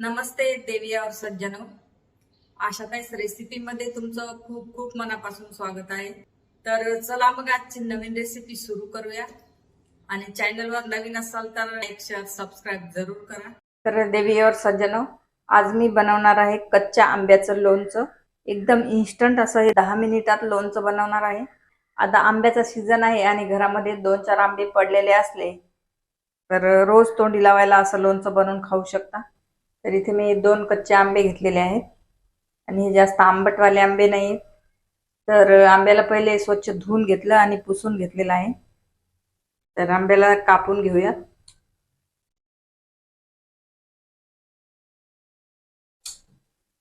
नमस्ते देवी और सज्जनो। आशाताईस रेसिपी मध्ये तुमचं खूप खूप मनापासून स्वागत आहे. तर चला मग आजची नवीन रेसिपी सुरू करूया. आणि चॅनलवर नवीन असाल तर लाईक शेअर सबस्क्राईब जरूर करा. तर देवी और सज्जनो आज मी बनवणार आहे कच्च्या आंब्याचं लोणचं. एकदम इन्स्टंट असं हे दहा मिनिटात लोणचं बनवणार आहे. आता आंब्याचा सीझन आहे आणि घरामध्ये दोन चार आंबे पडलेले असले तर रोज तोंडी लावायला असं लोणचं बनवून खाऊ शकता. तर इथे मी दोन कच्चे आंबे घेतलेले आहेत. आणि हे जास्त आंबटवाले आंबे नाही तर आंब्याला पहिले स्वच्छ धुवून घेतलं आणि पुसून घेतलेलं आहे. तर आंब्याला कापून घेऊयात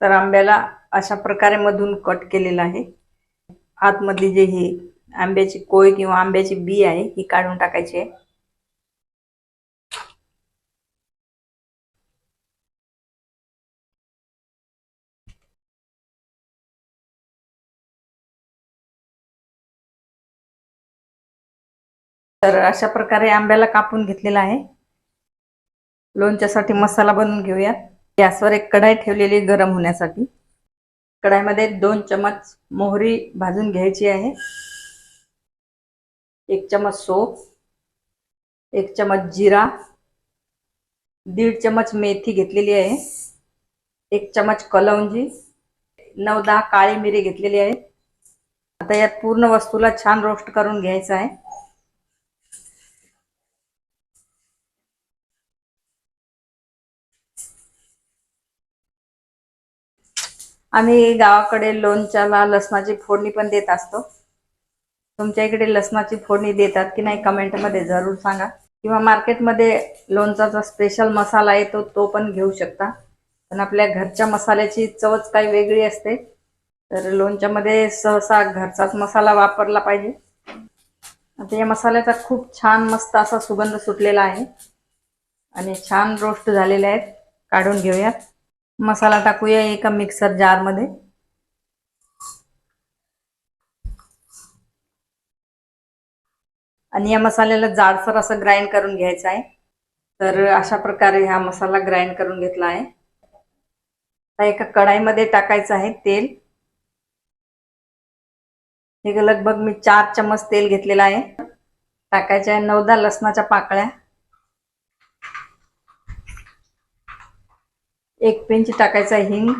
तर आंब्याला अशा प्रकारे मधून कट केलेलं आहे. आतमधली जे ही आंब्याची कोय किंवा आंब्याची बी आहे ही काढून टाकायची आहे. तर अशा प्रकारे आंब्याला कापून घेतलेला आहे. लोणच्यासाठी मसाला बनवून घेऊया. गॅसवर एक कढाई ठेवलेली गरम होण्यासाठी. कढाईमध्ये दोन चमच मोहरी भाजून घ्यायची आहे. एक चमच सोप. एक चमच जिरा. दीड चमच मेथी घेतलेली आहे. एक चमच कलौंजी नऊ दहा काळी मिरी घेतलेली आहे. आता यात पूर्ण वस्तूला छान रोस्ट करून घ्यायचं आहे. आम्ही गावाकडे लोणच्याला लसणाची फोडणी पण देत असतो. तुमच्या इकडे लसणाची फोडणी देतात की नाही कमेंटमध्ये जरूर सांगा. किंवा मार्केटमध्ये लोणचाचा स्पेशल मसाला येतो तो पण घेऊ शकता. पण आपल्या घरच्या मसाल्याची चवच काही वेगळी असते. तर लोणच्यामध्ये सहसा घरचाच मसाला वापरला पाहिजे. आता या मसाल्याचा खूप छान मस्त असा सुगंध सुटलेला आहे. आणि छान रोस्ट झालेले आहेत. काढून घेऊयात. मसाला टाकूया एका मिक्सर जारमध्ये आणि या मसाल्याला जाडसर असं ग्राइंड करून घ्यायचं आहे. तर अशा प्रकारे हा मसाला ग्राइंड करून घेतला आहे. आता एका कढाईमध्ये टाकायचं आहे तेल. हे लगभग मी चार चम्मच तेल घेतलेलं आहे. टाकायचं आहे नऊदा लसणाच्या पाकळ्या. एक पिंच टाकायचा हिंग.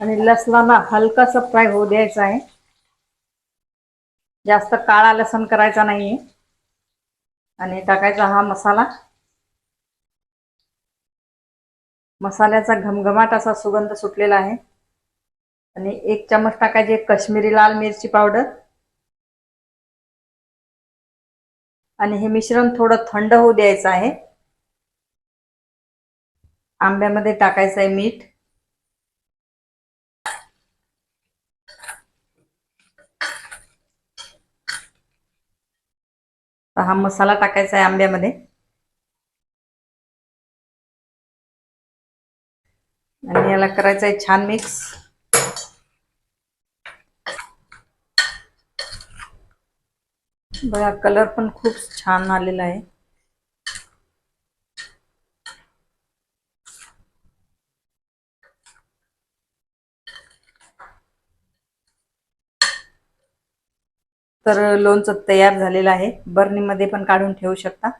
आणि लसणाला हलकासा फ्राय होऊ द्यायचा आहे. जास्त काळा लसण करायचा नाहीये. आणि टाकायचा हा मसाला. मसाल्याचा घमघमाट असा सुगंध सुटलेला आहे. आणि एक चमच टाकायचे कश्मीरी लाल मिरची पावडर. आणि हे मिश्रण थोडं थंड होऊ द्यायचं आहे. आंब्यामध्ये टाकायचं आहे मीठ. हा मसाला टाकायचा आहे आंब्यामध्ये. आणि याला करायचं आहे छान मिक्स. बघा कलर पण खूप छान आलेला आहे. तर लोणचं तयार झालेलं आहे. बर्नीमध्ये पण काढून ठेवू शकता.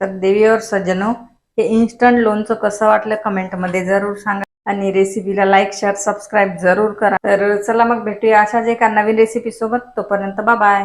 तर देवीवर सज्जनो हे इन्स्टंट लोणचं कसं वाटलं कमेंटमध्ये जरूर सांगा. आणि रेसिपीला लाईक शेअर सबस्क्राईब जरूर करा. तर चला मग भेटूया अशाच एका नवीन रेसिपी सोबत. तोपर्यंत बाय